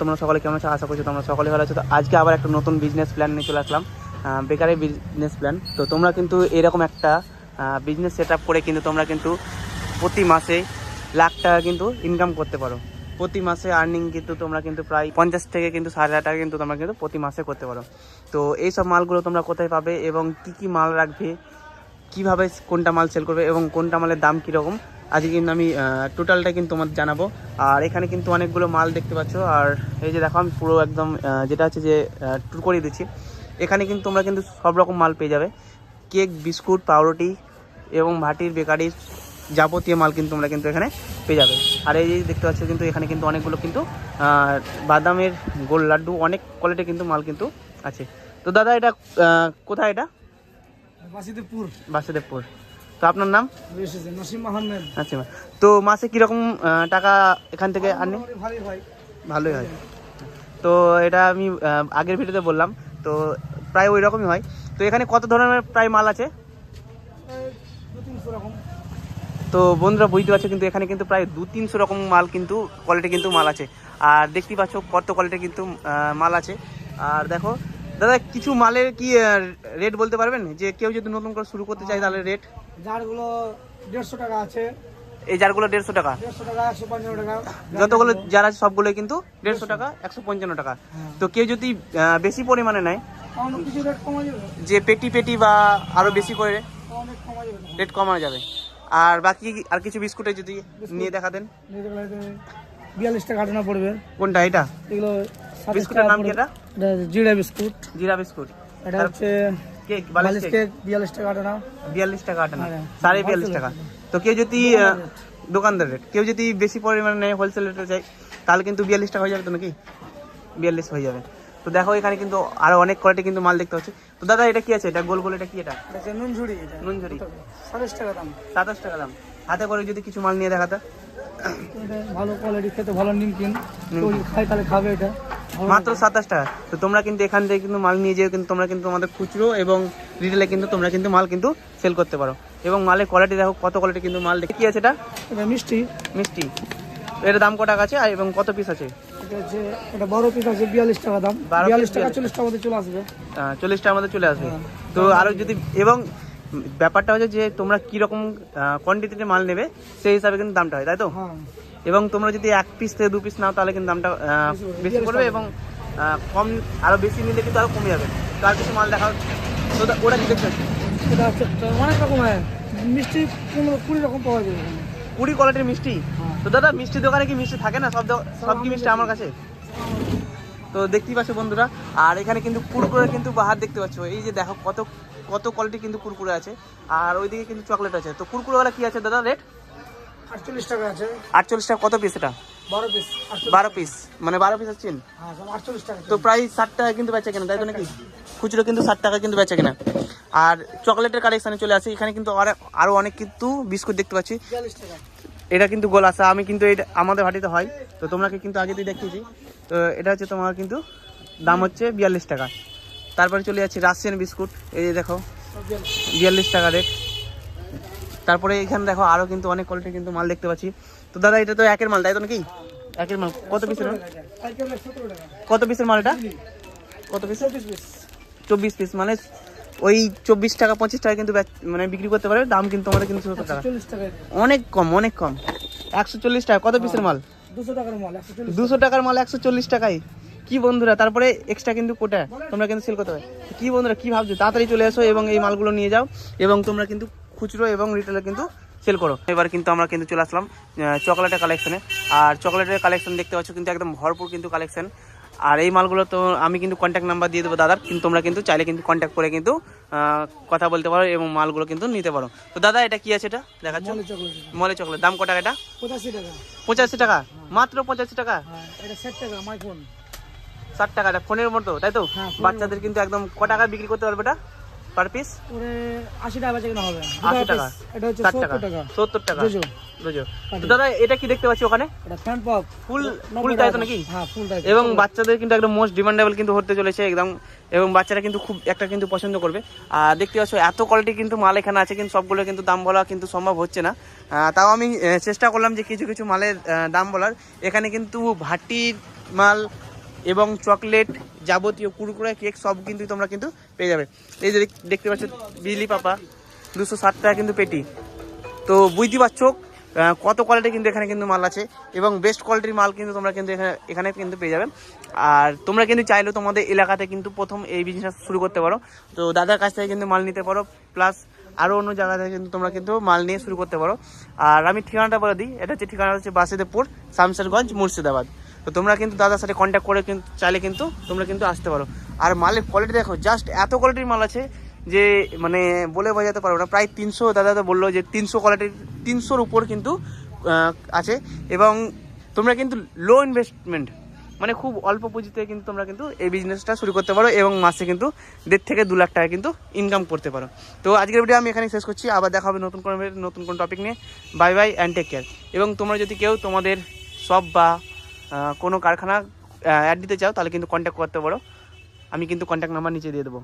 তোমরা সকলে কেমন আছো? আশা করছি তোমরা সকলে ভালো আছো। তো আজকে আবার একটা নতুন বিজনেস প্ল্যান নিয়ে চলে আসলাম। আহ, বেকারের বিজনেস প্ল্যান তো তোমরা কিন্তু এরকম একটা বিজনেস সেট করে কিন্তু তোমরা কিন্তু প্রতি মাসে লাখ টাকা কিন্তু ইনকাম করতে পারো। প্রতি মাসে আর্নিং কিন্তু তোমরা কিন্তু প্রায় পঞ্চাশ থেকে কিন্তু সাড়ে হাজার টাকা কিন্তু তোমরা কিন্তু প্রতি মাসে করতে পারো। তো এই সব মালগুলো তোমরা কোথায় পাবে এবং কি কি মাল রাখবে কীভাবে কোনটা মাল সেল করবে এবং কোনটা মালের দাম কীরকম আজকে কিন্তু আমি টোটালটা কিন্তু তোমাদের জানাব। আর এখানে কিন্তু অনেকগুলো মাল দেখতে পাচ্ছ। আর এই যে দেখো আমি পুরো একদম যেটা হচ্ছে যে ট্যুর করিয়ে দিচ্ছি। এখানে কিন্তু তোমরা কিন্তু সব রকম মাল পেয়ে যাবে। কেক বিস্কুট পাউরুটি এবং ভাটির বেকারির যাবতীয় মাল কিন্তু তোমরা কিন্তু এখানে পেয়ে যাবে। আর এই যে দেখতে পাচ্ছ কিন্তু এখানে কিন্তু অনেকগুলো কিন্তু বাদামের গোল লাড্ডু অনেক কোয়ালিটি কিন্তু মাল কিন্তু আছে। তো দাদা এটা কোথায় এটা? বাসিদেবপুর। বাসুদেবপুর। তো আপনার নাম? আচ্ছা তো মাসে কীরকম টাকা এখান থেকে আনি? ভালোই হয়। ভালোই হয়। তো এটা আমি আগের ভিডিওতে বললাম। তো প্রায় ওই রকমই হয়। তো এখানে কত ধরনের প্রায় মাল আছে? তো বন্ধুরা বুঝতে পারছ কিন্তু এখানে কিন্তু প্রায় দু তিনশো রকম মাল কিন্তু কোয়ালিটি কিন্তু মাল আছে। আর দেখতেই পাচ্ছ কত কোয়ালিটি কিন্তু মাল আছে। আর দেখো দাদা কিছু মালের কি রেট বলতে পারবেন? যে কেউ যদি নতুন করে শুরু করতে চায় তাহলে রেট জারগুলো দেড়শো টাকা আছে। এই জারগুলো দেড়শো টাকা? যতগুলো যারা আছে সবগুলো কিন্তু দেড়শো টাকা একশো পঞ্চান্ন টাকা। হ্যাঁ। তো কেউ যদি বেশি পরিমাণে নেয় অনেক কিছু রেট কমা যাবে? যে পেটি পেটি বা আরও বেশি করে অনেক কমা যাবে। রেট কমানো যাবে। আর বাকি আর কিছু বিস্কুটে যদি নিয়ে দেখা দেন। বিয়াল্লিশ টাকা পড়বে। কোনটা এটা? এগুলো বিস্কুটের নাম কি এটা এটা জিরা বিস্কুট। জিরা বিস্কুট। এটা হচ্ছে কেক বালিশ বালিশ কেক কেক বিয়াল্লিশ টাকা বিয়াল্লিশ টাকা হ্যাঁ। টাকা। তো কেউ যদি দোকানদার রেট কেউ যদি বেশি পরিমাণে নেয় হোলসেল রেটে চাই তাহলে কিন্তু বিয়াল্লিশ টাকা হয়ে যাবে তো নাকি? বিয়াল্লিশ হয়ে যাবে। তো দেখো এখানে কিন্তু আরও অনেক কোয়ালিটি কিন্তু মাল দেখতে পাচ্ছি। তো দাদা এটা কি আছে? এটা গোল গোল এটা কি এটা? হচ্ছে নুনঝুড়ি সাতাশ টাকা দাম। সাতাশ টাকা দাম। হাতে করে যদি কিছু মাল নিয়ে দেখাতে। ভালো কোয়ালিটি খেতে ভালো নিমকিন। খায় তাহলে খাবে এটা। মাত্র সাতাশ টাকা। তো তোমরা কিন্তু এখান থেকে কিন্তু মাল নিয়ে যেও কিন্তু তোমরা কিন্তু আমাদের খুচরো এবং রিটেলে কিন্তু তোমরা কিন্তু মাল কিন্তু সেল করতে পারো। এবং মালের কোয়ালিটি দেখো কত কোয়ালিটি কিন্তু মাল দেখে কি আছে এটা? এটা মিষ্টি। মিষ্টি। এর দাম কত টাকা আছে আর এবং কত পিস আছে? এটা হচ্ছে পিস আছে বিয়াল্লিশ টাকা দাম। বিয়াল্লিশ টাকা চল্লিশ টাকা চলে আসবে। চল্লিশ টাকার মধ্যে চলে আসবে। হ্যাঁ। তো আরও যদি এবং ব্যাপারটা হচ্ছে যে তোমরা কীরকম কোয়ান্টিটিতে মাল নেবে সেই হিসাবে কিন্তু দামটা হয় তাই তো? হ্যাঁ। এবং তোমরা যদি এক পিস থেকে দু পিস নাও তাহলে কিন্তু দামটা বেশি পড়বে এবং কম আরও বেশি নিলে কিন্তু আরও কমে যাবে। তো আর কিছু মাল দেখা তো ওটা কি দেখতে পাচ্ছি? এটা হচ্ছে অনেক রকম হয় মিষ্টি কুড়ি রকম পাওয়া যাবে কুড়ি কোয়ালিটির মিষ্টি? হ্যাঁ। তো দাদা মিষ্টি দোকানে কি মিষ্টি থাকে না? সব সব কি মিষ্টি আমার কাছে? তো দেখতেই পাচ্ছ বন্ধুরা আর এখানে কিন্তু কুরকুরে কিন্তু বাহার দেখতে পাচ্ছ। এই যে দেখো কত কত কোয়ালিটি কিন্তু কুরকুরে আছে। আর ওইদিকে কিন্তু চকলেট আছে। তো কুরকুরেগুলো কি আছে দাদা রেট আটচল্লিশ টাকা আছে। আটচল্লিশ টাকা কত পিস এটা? বারো পিস বারো পিস মানে বারো পিস আছেন হ্যাঁ আটচল্লিশ টাকা। তো প্রায় ষাট টাকা কিন্তু বেচা কেনা তাই তো নাকি? খুচরো কিন্তু ষাট টাকা কিন্তু বেচা কেনা। আর চকলেটের কালেকশানে চলে আসে এখানে কিন্তু আর- আরও অনেক কিন্তু বিস্কুট দেখতে পাচ্ছি। এটা কিন্তু গোল আসা আমি কিন্তু এটা আমাদের ভাটিতে হয়। তো তোমরাকে কিন্তু আগে দিয়ে দেখিয়েছি। তো এটা হচ্ছে তোমার কিন্তু দাম হচ্ছে বিয়াল্লিশ টাকা। তারপরে চলে যাচ্ছে রাশিয়ান বিস্কুট এই দেখো। বিয়াল্লিশ। টাকা রেট তারপরে এখানে দেখো আরও কিন্তু অনেক কোয়ালিটি কিন্তু মাল দেখতে পাচ্ছি। তো দাদা এটা তো একের মাল তাই তো নাকি? একের মাল। কত পিসের মাল? কত পিসের মাল এটা? কত পিস চব্বিশ পিস মানে ওই চব্বিশ টাকা পঁচিশ টাকা কিন্তু মানে বিক্রি করতে পারে দাম কিন্তু আমাদের কিন্তু সত্তর টাকা। অনেক কম অনেক কম। একশো চল্লিশ টাকা। কত পিসের মাল? দুশো টাকার মাল একশো চল্লিশ টাকায়। কি বন্ধুরা তারপরে এক্সট্রা কিন্তু কোটা। তোমরা কিন্তু সেল করতে পারো। কি বন্ধুরা কি ভাবছ? তাড়াতাড়ি চলে এসো এবং এই মালগুলো নিয়ে যাও। এবং তোমরা কিন্তু খুচরো এবং রিটেলে কিন্তু সেল করো। এবার কিন্তু আমরা কিন্তু চলে আসলাম চকলেটের কালেকশনে আর চকলেটের কালেকশন দেখতে পাচ্ছ কিন্তু একদম ভরপুর কিন্তু কালেকশন আর এই মালগুলো তো আমি কিন্তু কন্ট্যাক্ট নাম্বার দিয়ে দেবো দাদার কিন্তু তোমরা কিন্তু চাইলে কিন্তু কন্ট্যাক্ট করে কিন্তু কথা বলতে পারো এবং মালগুলো কিন্তু নিতে পারো। তো দাদা এটা কি আছে এটা? দেখাচ্ছ? মলে চকলেট দাম কটা এটা? পঁচাশি টাকা। পঁচাশি টাকা? মাত্র পঁচাশি টাকা? হ্যাঁ এটা ষাট টাকা মাই ফোন ষাট টাকা এটা ফোনের মতো তাই তো? হ্যাঁ, বাচ্চাদের কিন্তু একদম ক টাকা বিক্রি করতে পারবে এটা? পার পিস ওরে আশি টাকা বেচে কেনা হবে। আশি দুটো টাকা। এটা হচ্ছে ষাট সত্তর টাকা। টাকা। সত্তর টাকা দুজো বুঝো দাদা এটা কি দেখতে পাচ্ছি ওখানে? এটা ফ্যান পপ ফুল ফুল টাকা নাকি? হ্যাঁ ফুল টাইপ এবং বাচ্চাদের কিন্তু একদম মোস্ট ডিমান্ডেবল কিন্তু হতে চলেছে একদম। এবং বাচ্চারা কিন্তু খুব একটা কিন্তু পছন্দ করবে। আর দেখতে পাচ্ছ এত কোয়ালিটি কিন্তু মাল এখানে আছে কিন্তু সবগুলো কিন্তু দাম বলা কিন্তু সম্ভব হচ্ছে না। তাও আমি চেষ্টা করলাম যে কিছু কিছু মালের দাম বলার। এখানে কিন্তু ভাটির মাল এবং চকলেট যাবতীয় কুরকুরে, কেক সব কিন্তু তোমরা কিন্তু পেয়ে যাবে। এই যে দেখতে পাচ্ছ বিজলি পাপা, দুশো ষাট টাকা কিন্তু পেটি। তো বুঝতে পারছ কত কোয়ালিটি কিন্তু এখানে কিন্তু মাল আছে এবং বেস্ট কোয়ালিটির মাল কিন্তু তোমরা কিন্তু এখানে এখানে কিন্তু পেয়ে যাবে। আর তোমরা কিন্তু চাইলেও তোমাদের এলাকাতে কিন্তু প্রথম এই বিজনেস শুরু করতে পারো। তো দাদার কাছ থেকে কিন্তু মাল নিতে পারো প্লাস আরও অন্য জায়গা থেকে কিন্তু তোমরা কিন্তু মাল নিয়ে শুরু করতে পারো। আর আমি ঠিকানাটা বলে দিই, এটা হচ্ছে ঠিকানা হচ্ছে বাসিদেবপুর, শামসেরগঞ্জ, মুর্শিদাবাদ। তো তোমরা কিন্তু দাদার সাথে কন্ট্যাক্ট করে কিন্তু, চাইলে কিন্তু তোমরা কিন্তু আসতে পারো। আর মালের কোয়ালিটি দেখো জাস্ট এত কোয়ালিটির মাল আছে যে মানে বলে বোঝাতে পারব না। প্রায় তিনশো দাদা তো বলল যে তিনশো কোয়ালিটির তিনশোর উপর কিন্তু আছে। এবং তোমরা কিন্তু লো ইনভেস্টমেন্ট মানে খুব অল্প পুঁজিতে কিন্তু তোমরা কিন্তু এই বিজনেসটা শুরু করতে পারো এবং মাসে কিন্তু দেড় থেকে দু লাখ টাকা কিন্তু ইনকাম করতে পারো। তো আজকের ভিডিও আমি এখানে শেষ করছি। আবার দেখা হবে নতুন কোনো নতুন কোনো টপিক নিয়ে। Bye bye and take care এবং তোমরা যদি কেউ তোমাদের সব বা কোনো কারখানা অ্যাড দিতে চাও, তাহলে কিন্তু কন্ট্যাক্ট করতে পারো। আমি কিন্তু কন্ট্যাক্ট নাম্বার নিচে দিয়ে দেবো।